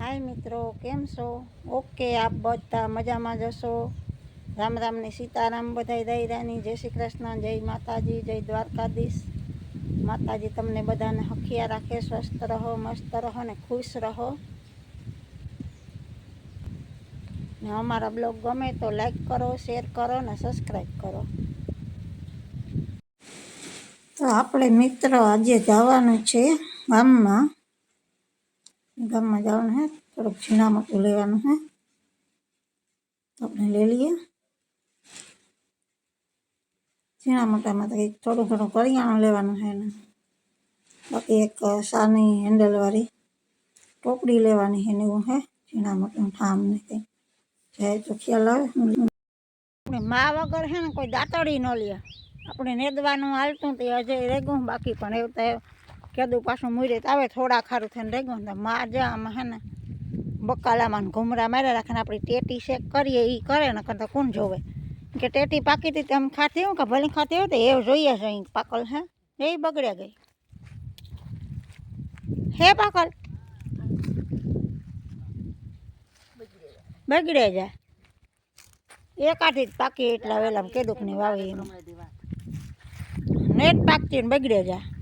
હાય મિત્રો, કેમ છો? ઓકે, આપ બધા મજામાં જશો રામ રામની સીતારામ બધાય દૈરાની જય શ્રી કૃષ્ણ, જય માતાજી, જય દ્વારકાધીશ. માતાજી, તમને બધાને હખિયા રાખે, સ્વસ્થ રહો, મસ્ત રહો ને ખુશ રહો. ને અમારા બ્લોગ ગમે તો લાઈક કરો શેર કરો ને સબસ્ક્રાઈબ કરો. તો આપણે મિત્ર આજે જવાનું છે ગામમાં. ગામમાં જવાનું હે, થોડુંક છીણા મોટું લેવાનું હે. આપણે લઈ લઈએ. છીણા મોટામાં તો કંઈક થોડું ઘણું કરિયાણું લેવાનું છે ને બાકી એક સાની હેન્ડલવાળી ટોપડી લેવાની છે ને એવું હે છીણા મોટું ઠામ ને કંઈ જાય તો ખ્યાલ આવે. આપણે મા વગર છે ને કોઈ દાંતડી ન લે. આપણે નેદવાનું હાલતું તે અજય રેગું, બાકી પણ એવું તો કીધું પાછું મુરે તો આવે, થોડા ખારું થઈને રહી તો માજા આમાં હે ને બકાલામાં ઘૂમરા માર્યા રાખે ને આપણી ટેટી શેક કરીએ એ કરે ને કરતા કોણ જોવે? કે ટેટી પાકી હતી તેમ ખાતી હું કે ભલે ખાતી હોય તો એ જોઈએ છે અહીં પાકલ હે, એ બગડ્યા ગઈ. હે પાકલ? બગડે જાય એકાથી જ પાકી એટલા વહેલા કેદુકની વાવી એમાં. નેટ પાકતી બગડે જાય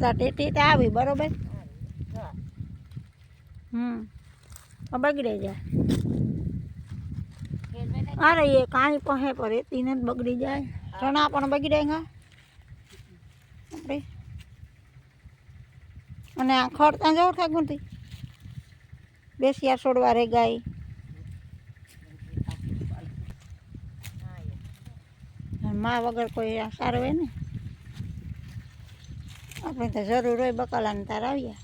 તો ટીટી આવી, બરોબર? હમ બગડી જાય. અરે, એ કાંઈ પણ હે પર રેતીને જ બગડી જાય. ચણા પણ બગડે આપણે. અને આ ખડતા જવું થાય ગુંથી બેસિયા છોડવા રે ગાય. મા વગર કોઈ સારું હોય ને? આપણે તો જરૂર હોય બકાલાને તાર આવ્યા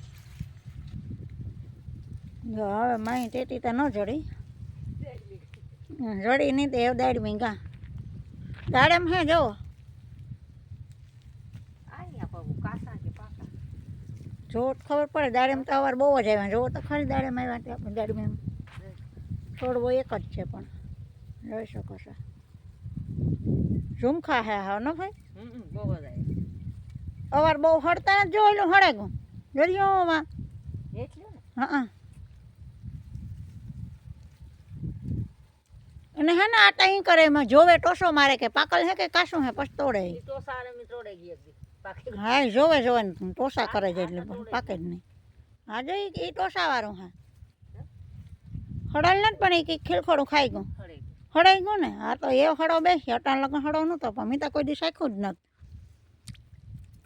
જો હવે માહી ટેટી તો ન જડી. જડી નહીં તો એવું દાડમી મીંગા દાડમ હે જો. જો ખબર પડે દાડેમ તો અવાર બહુ જ આવ્યા. જોવો તો ખરી દાડેમ આવ્યા તે આપણે દાડમી છોડવો એક જ છે પણ. જોઈ શકો છો. ઝુમખા હે હા ન ભાઈ? અવાર બહુ હડતા નથી જોયેલું હળે ગયું. જોયું હા અને હે ને આ અહીં કરે એમાં જોવે ટોસો મારે કે પાકલ હે કે કાશું હે પછી તોડે. હા એ જોવે જોવે ને ટોસા કરે છે એટલે પાકે જ નહીં. હા જો એ ટોસા વાળું હા. હળલ નથી પણ એ કંઈક ખીલખોડું ખાઈ ગયું. હળાઈ ગયું ને? હા તો એ હળો બેસી અટાણ લગન હળો નહોતો પણ મેં તો કોઈ દી શાખ્યું જ નથી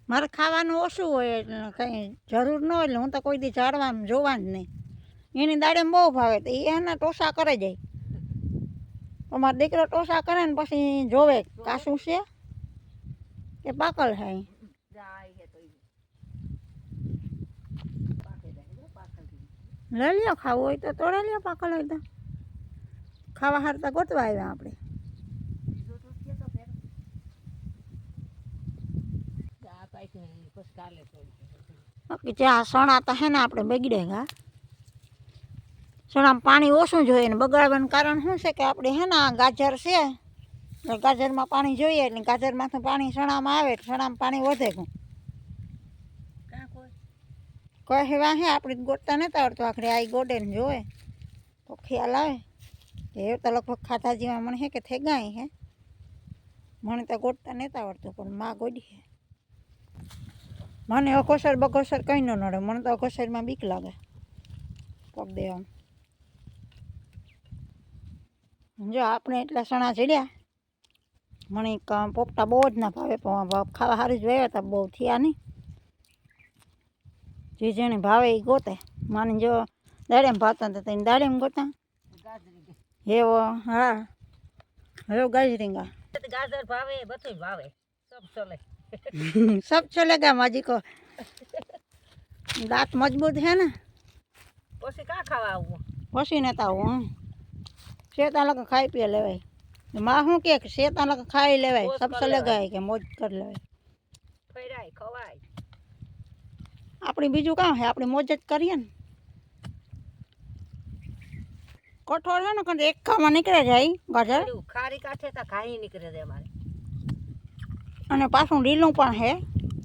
મારે ખાવાનું ઓછું હોય એટલે કંઈ જરૂર ન હોય એટલે હું તો કોઈ દી ઝાડવાનું જ નહીં. એની દાડે બહુ ભાવે તો એના ટોસા કરે જાય અમારો દીકરો ટોસા કરે ને પછી જોવે કાશું છે કે પાકલ છે લઈ લ્યો ખાવું હોય તો તોડે લ્યો પાકલ હોય તો. ખાવા હારતા ગોતવા આવ્યા આપણે. બાકી જ્યાં સણા તો હે ને આપણે બગડે ગા. સણામાં પાણી ઓછું જોઈએ ને બગાડવાનું કારણ શું છે કે આપણે હે ને આ ગાજર છે એટલે ગાજરમાં પાણી જોઈએ એટલે ગાજરમાંથી પાણી સણામાં આવે એટલે સણામાં પાણી વધે ગયું કહે વાહે આપણે તો ગોટતા નથી આવડતું આખરે આ ગોડે ને જોવે. તો ખ્યાલ આવે. કે એ તો લગભગ ખાધા જેવા મને હે કે થઈ ગાય હે. મને તો ગોટતા નથી આવડતું પણ માં ગોડી હે. મને અકોસર બકોસર કંઈ ન નડે. મને તો અકોસરમાં બીક લાગે. પગ દે આમ જો આપણે એટલા સણા ચડ્યા. મને પોપટા બહુ જ ના ભાવે, પણ ખાવા સારું જ વહેવા હતા, બહુ થયા નહીં. જે જેને ભાવે એ ગોતે. મને જો દાડેમ ભાવતા હતા, તેને દાડેમ ગોતા. એવો, હા. હવે ગાજરીંગા. ગાજર ભાવે બધું ભાવે. સબ ચલે. सब चलेगा माजी को दांत मजबूत है ना પછી કા ખાવા આવવું પછી નતા હું શેતા લગ ખાઈ પી લેવાય માં શું કે શેતા લગ ખાઈ લેવાય મોજ સબ કર ચલેગા કે મોજ કરી લેવાય ફેરાય ખવાય આપણી બીજું કામ છે આપણે મોજ જ કરીએ ને કઠોળ છે ને કંઈ એક ખામાં નીકળે જાય ગાજર પેલું ખારી કાંઠે તો ખાઈ નીકળે છે અમારે અને પાછું લીલું પણ હે.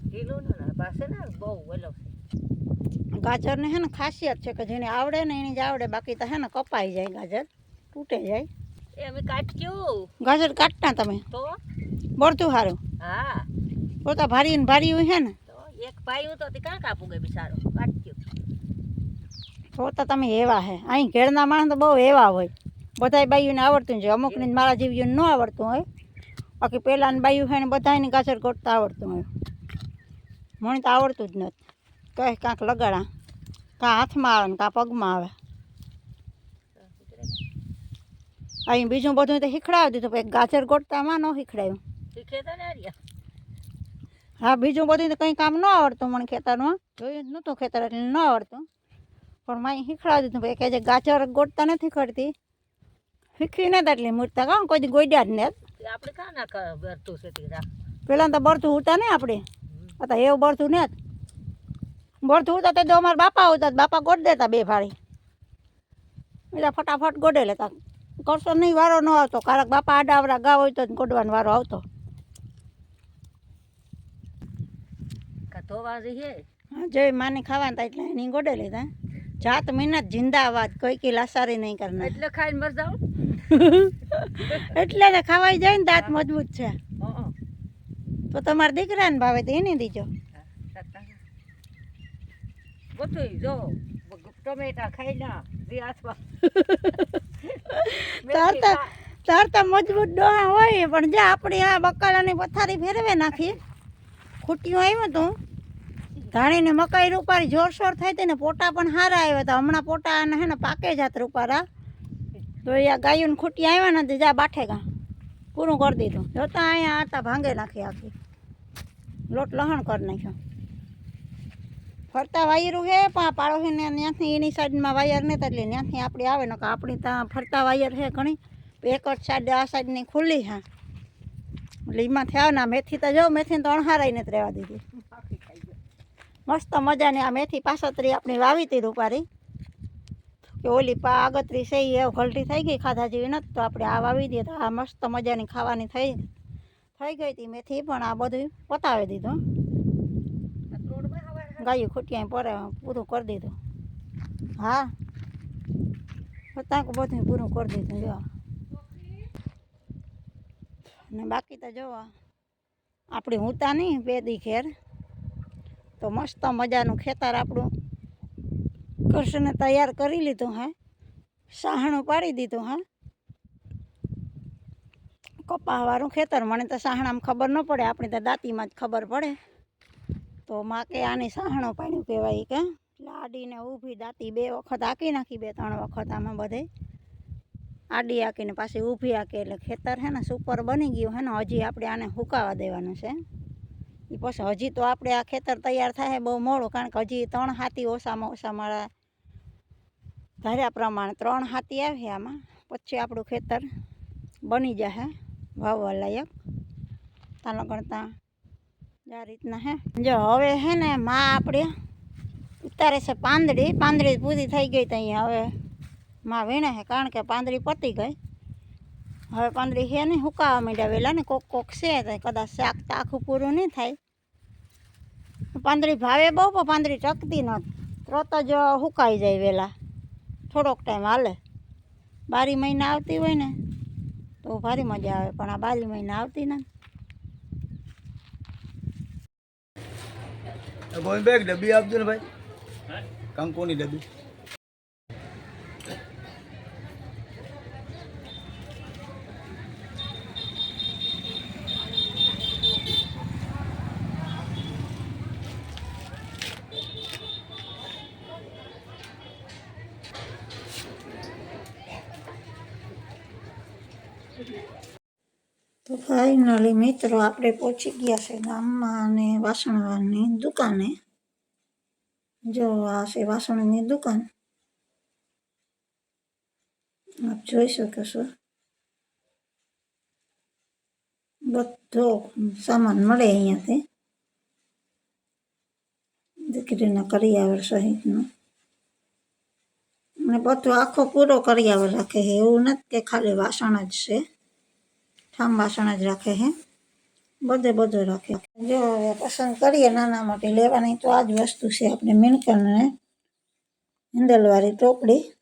ઢીલું ને પાસે ને બહુ ઓલો છે. ગાજરને હે ને ખાસિયત છે કે જેને આવડે ને એની જ આવડે બાકી તો હે ને કપાઈ જાય ગાજર તૂટે જાય. એ અમે કાઢ્યું. ગાજર કાઢતા તમે? તો? બળતું સારું હા. પોતા ભારી ને ભારી હોય હે ને. તો એક પાયું તો કાં કાપું ગઈ બિચારો? કાઢ્યું. તો તો તમે એવા હે. અહીં ઘેરના માણસ તો બહુ એવા હોય. બધાય બાઈઓને આવડતું છે અમુકને મારા જેવીઓને ન આવડતું હોય. બાકી પહેલાંની બાઈઓ છે ને બધાને ગાજર ગોટતા આવડતું હોય. મને તો આવડતું જ નથી. કહે કાંક લગાડા. કાં હાથમાં આવે ને કાં પગમાં આવે. અહીં બીજું બધું તો શીખડાવી દીધું પણ એક ગાજર ગોટતામાં ન શીખડાયું. શીખે તો ને આર્યા હા બીજું બધું તો કંઈ કામ ન આવડતું મને ખેતરમાં જોયું જ નહોતું ખેતર એટલે ન આવડતું. પણ માઈ શીખડાવી દીધું ભાઈ કે જે ગાજર ગોટતા નથી કરતી શીખી નથી એટલી મૂર્તા કાં કોઈ દી ગોડ્યા જ ને તે આપણે કા ના બરતું છે તે પેલા તો બરતું ઉતા ને આપણે અતા એવું બરતું ને બરતું ઉતા તો અમારા બાપા આવતા બાપા ગોડ દેતા બે ભાડી એટલે ફટાફટ ગોડે લેતા કરશો નહીં વારો ન આવતો. કારક બાપા આડા આવડા ગાવ હોય તો ગોડવાનો વારો આવતો. ધોવા જઈએ? હા જય માને ખાવાના એટલે એની ગોડે લીધા જાત મહેનત જિંદાબાદ. કોઈ કી લાસારી નહીં કરનાર. એટલે ખાઈને મર જાઉં એટલે ને ખવાઈ જાય ને દાંત મજબૂત છે. તો તમારા દીકરાને ભાવે તો એને દીજો. જો ટમેટા ખાઈ ના મજબૂત ડોહા હોય પણ જે આપણે આ બકાલાની પથારી ફેરવે નાખી. ખૂટ્યું આવ્યું તું. ધાણીને મકાઈ રૂપારી જોરશોર થાય હતી ને પોટા પણ સારા આવ્યા હતા. હમણાં પોટા હે ને પાકે જાત રૂપારા તો આ ગાયોને ખૂટી આવ્યા નથી જા બાઠે ગા. પૂરું કરી દીધું. જોતા અહીંયા આતા ભાંગે નાખી આખી. લોટ લહણ કરી નાખ્યો. ફરતા વાયરું હે, પણ પાડોશીને ત્યાંથી એની સાઈડમાં વાયર નથી એટલે ત્યાંથી આપણી આવે ને આપણી ત્યાં ફરતા વાયર છે ઘણી. એક જ સાઈડ, આ સાઈડની ખુલ્લી હા. એટલે એમાંથી આવે ને આ મેથી તો જાઉં મેથીને તો અણહારાઈ નથી રહેવા દીધી. મસ્ત મજાની આ મેથી પાસતરી આપણી વાવી હતી રૂપારી. કે ઓલી પા આગતરી છે, એ હલટી થઈ ગઈ ખાધા જેવી નથી, તો આપણે આ વાવી દઈએ. તો આ મસ્ત મજાની ખાવાની થઈ થઈ ગઈ હતી મેથી, પણ આ બધું પતાવી દીધું. ગાયું ખૂટ્યા પર, પૂરું કરી દીધું. હા. પતાક બધું પૂરું કરી દીધું, જો. ને બાકી તો જો, આપણી હુંતા નહીં બે દી ખેર તો મસ્ત મજાનું ખેતર આપણું. કૃષ્ણને તૈયાર કરી લીધું, હે. સાહણું પાડી દીધું, હા. કપાવાળું ખેતર, મને તો સાહણામાં ખબર ન પડે, આપણી તો દાંતીમાં જ ખબર પડે. તો માં કે આની સાહણો પાડ્યું કહેવાય કે લાડીને ઊભી દાંતી બે વખત આંકી નાખી, બે ત્રણ વખત આમાં બધે. આડી આંકીને પાછી ઊભી આંકી એટલે ખેતર હે ને સુપર બની ગયું હે ને, હજી આપણે આને હુકાવા દેવાનું છે. એ પછી હજી તો આપણે આ ખેતર તૈયાર થાય બહુ મોડું, કારણ કે હજી ત્રણ હાથી ઓછામાં ઓછા મારા ધાર્યા પ્રમાણે ત્રણ હાથી આવે આમાં. પછી આપણું ખેતર બની જશે વાવવા લાયક. તાનો ગણતા આ રીતના હે. જો હવે હે ને માં આપણે ઉતારે છે પાંદડી. પાંદડી પૂરી થઈ ગઈ તો અહીંયા હવે માં વીણે છે કારણ કે પાંદડી પતી ગઈ. હવે પાંદડી છે નહીં હુકાવા માંડ્યા વહેલા ને કોક કોક છે તો કદાચ શાક તો આખું પૂરું નહીં થાય. પાંદડી ભાવે બહુ, પણ પાંદડી ટકતી નથી તરત જ હુકાઈ જાય વહેલા થોડોક ટાઈમ હાલે. બારી મહિના આવતી હોય ને, તો ભારી મજા આવે, પણ આ બારી મહિના આવતી ને. ગોવિંદભાઈ ડબ્બી આપજો ને ભાઈ. કંકુની ડબ્બી તો ફાઇનલી મિત્રો આપણે પહોંચી ગયા છે ગામમાં અને વાસણવાની દુકાને. જો આ છે વાસણની દુકાન. આપ જોઈ શકો છો. બધો સામાન મળે અહીંયાથી. દીકરીના કરિયાવર સહિતનો. અને બધો આખો પૂરો કરિયાવર રાખે છે. એવું નથી કે ખાલી વાસણ જ છે. ઠામ વાસણ જ રાખે હે. બધે બધો રાખે. જો હવે પસંદ કરીએ નાના મોટી લેવાની, તો આ જ વસ્તુ છે આપણે મીણકણને. હિંદલવાળી ટોપડી.